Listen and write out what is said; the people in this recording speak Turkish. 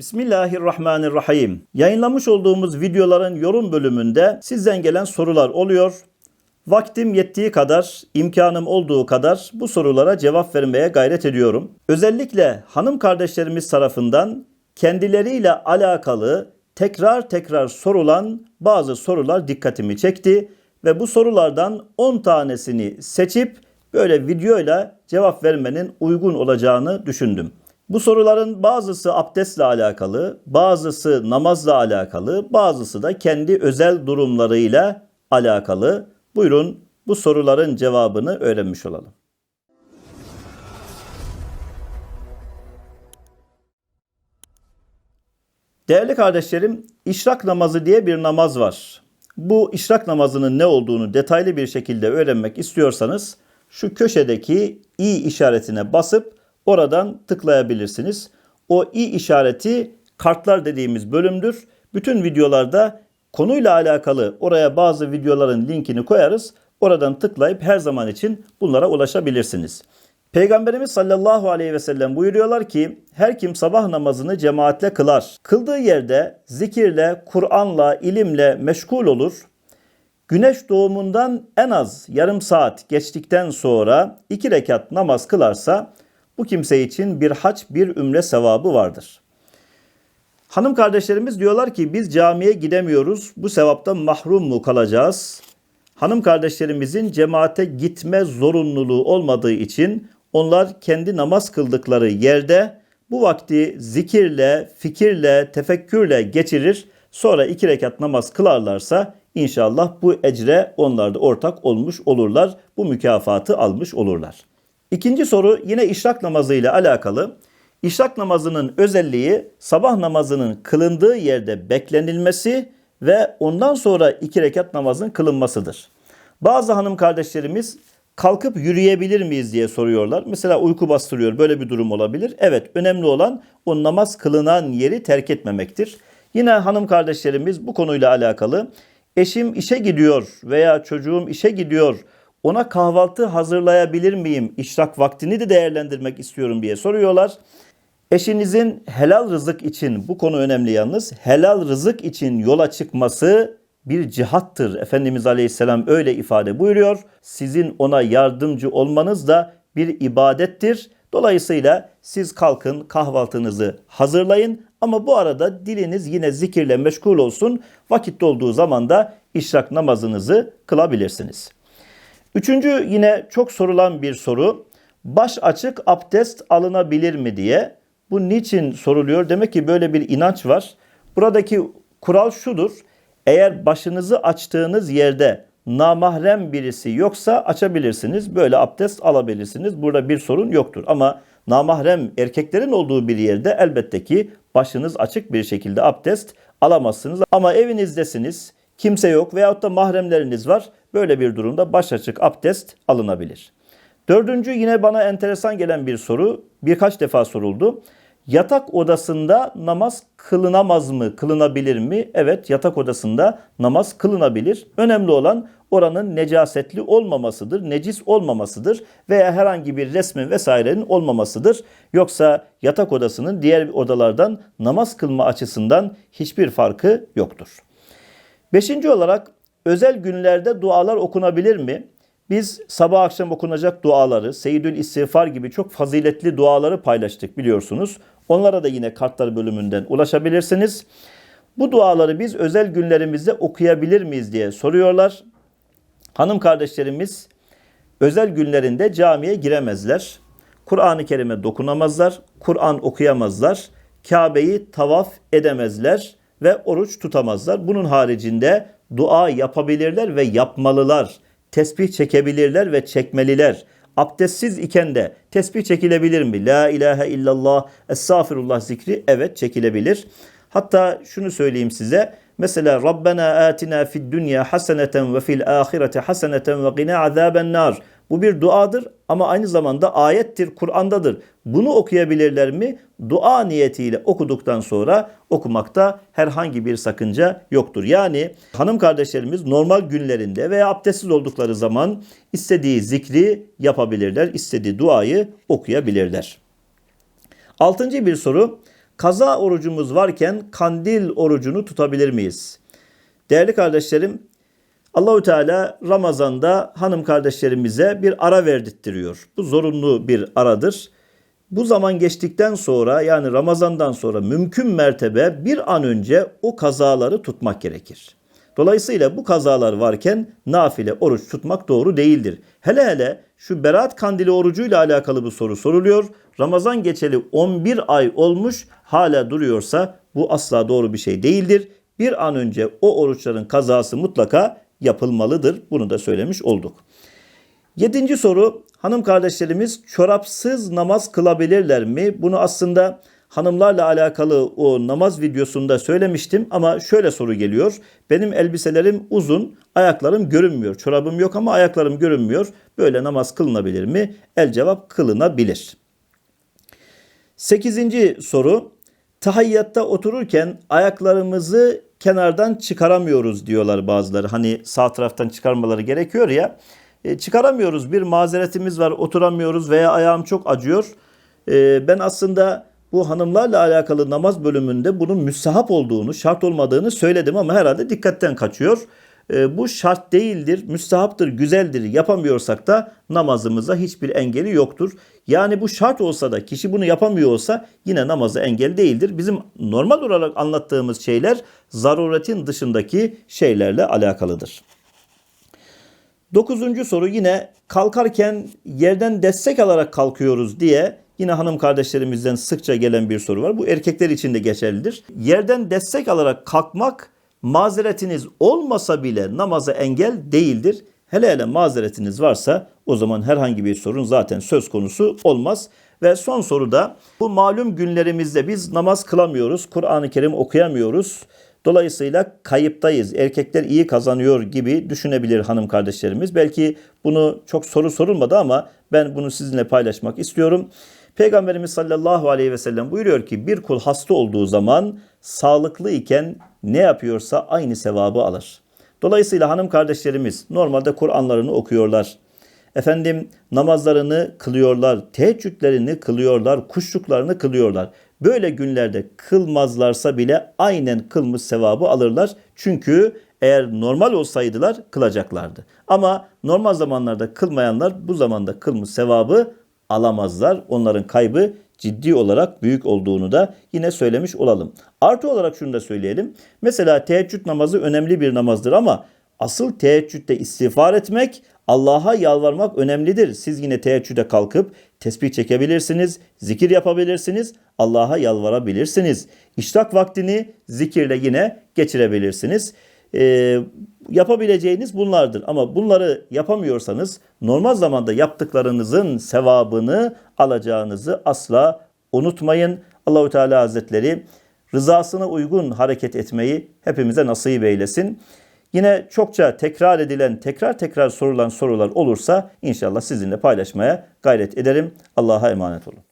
Bismillahirrahmanirrahim. Yayınlamış olduğumuz videoların yorum bölümünde sizden gelen sorular oluyor. Vaktim yettiği kadar, imkanım olduğu kadar bu sorulara cevap vermeye gayret ediyorum. Özellikle hanım kardeşlerimiz tarafından kendileriyle alakalı tekrar tekrar sorulan bazı sorular dikkatimi çekti ve bu sorulardan 10 tanesini seçip böyle videoyla cevap vermenin uygun olacağını düşündüm. Bu soruların bazısı abdestle alakalı, bazısı namazla alakalı, bazısı da kendi özel durumlarıyla alakalı. Buyurun bu soruların cevabını öğrenmiş olalım. Değerli kardeşlerim, işrak namazı diye bir namaz var. Bu işrak namazının ne olduğunu detaylı bir şekilde öğrenmek istiyorsanız şu köşedeki i işaretine basıp oradan tıklayabilirsiniz. O i işareti kartlar dediğimiz bölümdür. Bütün videolarda konuyla alakalı oraya bazı videoların linkini koyarız. Oradan tıklayıp her zaman için bunlara ulaşabilirsiniz. Peygamberimiz sallallahu aleyhi ve sellem buyuruyorlar ki her kim sabah namazını cemaatle kılar. Kıldığı yerde zikirle, Kur'an'la, ilimle meşgul olur. Güneş doğumundan en az yarım saat geçtikten sonra iki rekat namaz kılarsa bu kimse için bir haç bir ümre sevabı vardır. Hanım kardeşlerimiz diyorlar ki biz camiye gidemiyoruz. Bu sevaptan mahrum mu kalacağız? Hanım kardeşlerimizin cemaate gitme zorunluluğu olmadığı için onlar kendi namaz kıldıkları yerde bu vakti zikirle, fikirle, tefekkürle geçirir. Sonra iki rekat namaz kılarlarsa inşallah bu ecre onlar da ortak olmuş olurlar. Bu mükafatı almış olurlar. İkinci soru yine işrak namazı ile alakalı. İşrak namazının özelliği sabah namazının kılındığı yerde beklenilmesi ve ondan sonra iki rekat namazın kılınmasıdır. Bazı hanım kardeşlerimiz kalkıp yürüyebilir miyiz diye soruyorlar. Mesela uyku bastırıyor böyle bir durum olabilir. Evet önemli olan o namaz kılınan yeri terk etmemektir. Yine hanım kardeşlerimiz bu konuyla alakalı eşim işe gidiyor veya çocuğum işe gidiyor ona kahvaltı hazırlayabilir miyim? İşrak vaktini de değerlendirmek istiyorum diye soruyorlar. Eşinizin helal rızık için bu konu önemli yalnız. Helal rızık için yola çıkması bir cihattır. Efendimiz Aleyhisselam öyle ifade buyuruyor. Sizin ona yardımcı olmanız da bir ibadettir. Dolayısıyla siz kalkın kahvaltınızı hazırlayın ama bu arada diliniz yine zikirle meşgul olsun. Vakit olduğu zaman da işrak namazınızı kılabilirsiniz. Üçüncü yine çok sorulan bir soru. Baş açık abdest alınabilir mi diye. Bu niçin soruluyor? Demek ki böyle bir inanç var. Buradaki kural şudur. Eğer başınızı açtığınız yerde namahrem birisi yoksa açabilirsiniz. Böyle abdest alabilirsiniz. Burada bir sorun yoktur. Ama namahrem erkeklerin olduğu bir yerde elbette ki başınız açık bir şekilde abdest alamazsınız. Ama evinizdesiniz, kimse yok veyahut da mahremleriniz var. Böyle bir durumda baş açık abdest alınabilir. Dördüncü yine bana enteresan gelen bir soru. Birkaç defa soruldu. Yatak odasında namaz kılınamaz mı, kılınabilir mi? Evet, yatak odasında namaz kılınabilir. Önemli olan oranın necasetli olmamasıdır, necis olmamasıdır veya herhangi bir resmin vesairenin olmamasıdır. Yoksa yatak odasının diğer odalardan namaz kılma açısından hiçbir farkı yoktur. Beşinci olarak özel günlerde dualar okunabilir mi? Biz sabah akşam okunacak duaları, Seyyidül İstiğfar gibi çok faziletli duaları paylaştık biliyorsunuz. Onlara da yine kartlar bölümünden ulaşabilirsiniz. Bu duaları biz özel günlerimizde okuyabilir miyiz diye soruyorlar. Hanım kardeşlerimiz özel günlerinde camiye giremezler. Kur'an-ı Kerim'e dokunamazlar. Kur'an okuyamazlar. Kabe'yi tavaf edemezler ve oruç tutamazlar. Bunun haricinde dua yapabilirler ve yapmalılar. Tesbih çekebilirler ve çekmeliler. Abdestsiz iken de tesbih çekilebilir mi? La ilahe illallah, estağfirullah zikri evet çekilebilir. Hatta şunu söyleyeyim size. Mesela Rabbena atina fid dünya haseneten ve fil ahireti haseneten ve qina azaben nar. Bu bir duadır ama aynı zamanda ayettir, Kur'an'dadır. Bunu okuyabilirler mi? Dua niyetiyle okuduktan sonra okumakta herhangi bir sakınca yoktur. Yani hanım kardeşlerimiz normal günlerinde veya abdestsiz oldukları zaman istediği zikri yapabilirler, istediği duayı okuyabilirler. Altıncı bir soru. kaza orucumuz varken kandil orucunu tutabilir miyiz? Değerli kardeşlerim, Allahü Teala Ramazan'da hanım kardeşlerimize bir ara verdirtiyor. Bu zorunlu bir aradır. Bu zaman geçtikten sonra yani Ramazan'dan sonra mümkün mertebe bir an önce o kazaları tutmak gerekir. Dolayısıyla bu kazalar varken nafile oruç tutmak doğru değildir. Hele hele şu Berat Kandili orucuyla alakalı bu soru soruluyor. Ramazan geçeli 11 ay olmuş hala duruyorsa bu asla doğru bir şey değildir. Bir an önce o oruçların kazası mutlaka yapılmalıdır. Bunu da söylemiş olduk. Yedinci soru hanım kardeşlerimiz çorapsız namaz kılabilirler mi? Bunu aslında hanımlarla alakalı o namaz videosunda söylemiştim ama şöyle soru geliyor. Benim elbiselerim uzun, ayaklarım görünmüyor. Çorabım yok ama ayaklarım görünmüyor. Böyle namaz kılınabilir mi? El cevap kılınabilir. Sekizinci soru. Tahiyyatta otururken ayaklarımızı kenardan çıkaramıyoruz diyorlar bazıları. Hani sağ taraftan çıkarmaları gerekiyor ya. E, çıkaramıyoruz. Bir mazeretimiz var. Oturamıyoruz veya ayağım çok acıyor. E, ben aslında bu hanımlarla alakalı namaz bölümünde bunun müstahap olduğunu, şart olmadığını söyledim ama herhalde dikkatten kaçıyor. E, bu şart değildir, müstahaptır, güzeldir. Yapamıyorsak da namazımıza hiçbir engeli yoktur. Yani bu şart olsa da kişi bunu yapamıyor olsa yine namazı engel değildir. Bizim normal olarak anlattığımız şeyler zaruretin dışındaki şeylerle alakalıdır. Dokuzuncu soru yine kalkarken yerden destek alarak kalkıyoruz diye yine hanım kardeşlerimizden sıkça gelen bir soru var. Bu erkekler için de geçerlidir. Yerden destek alarak kalkmak mazeretiniz olmasa bile namaza engel değildir. Hele hele mazeretiniz varsa o zaman herhangi bir sorun zaten söz konusu olmaz. Ve son soruda bu malum günlerimizde biz namaz kılamıyoruz, Kur'an-ı Kerim okuyamıyoruz. Dolayısıyla kayıptayız. Erkekler iyi kazanıyor gibi düşünebilir hanım kardeşlerimiz. Belki bunu çok soru sorulmadı ama ben bunu sizinle paylaşmak istiyorum. Peygamberimiz sallallahu aleyhi ve sellem buyuruyor ki bir kul hasta olduğu zaman sağlıklı iken ne yapıyorsa aynı sevabı alır. Dolayısıyla hanım kardeşlerimiz normalde Kur'anlarını okuyorlar. Efendim namazlarını kılıyorlar, teheccüdlerini kılıyorlar, kuşluklarını kılıyorlar. Böyle günlerde kılmazlarsa bile aynen kılmış sevabı alırlar. Çünkü eğer normal olsaydılar kılacaklardı. Ama normal zamanlarda kılmayanlar bu zamanda kılmış sevabı alamazlar. Onların kaybı ciddi olarak büyük olduğunu da yine söylemiş olalım. Artı olarak şunu da söyleyelim. Mesela teheccüd namazı önemli bir namazdır ama asıl teheccüde istiğfar etmek, Allah'a yalvarmak önemlidir. Siz yine teheccüde kalkıp tesbih çekebilirsiniz, zikir yapabilirsiniz, Allah'a yalvarabilirsiniz. İşrak vaktini zikirle yine geçirebilirsiniz. Ee, yapabileceğiniz bunlardır. Ama bunları yapamıyorsanız normal zamanda yaptıklarınızın sevabını alacağınızı asla unutmayın. Allahu Teala Hazretleri rızasına uygun hareket etmeyi hepimize nasip eylesin. Yine çokça tekrar edilen, tekrar tekrar sorulan sorular olursa inşallah sizinle paylaşmaya gayret ederim. Allah'a emanet olun.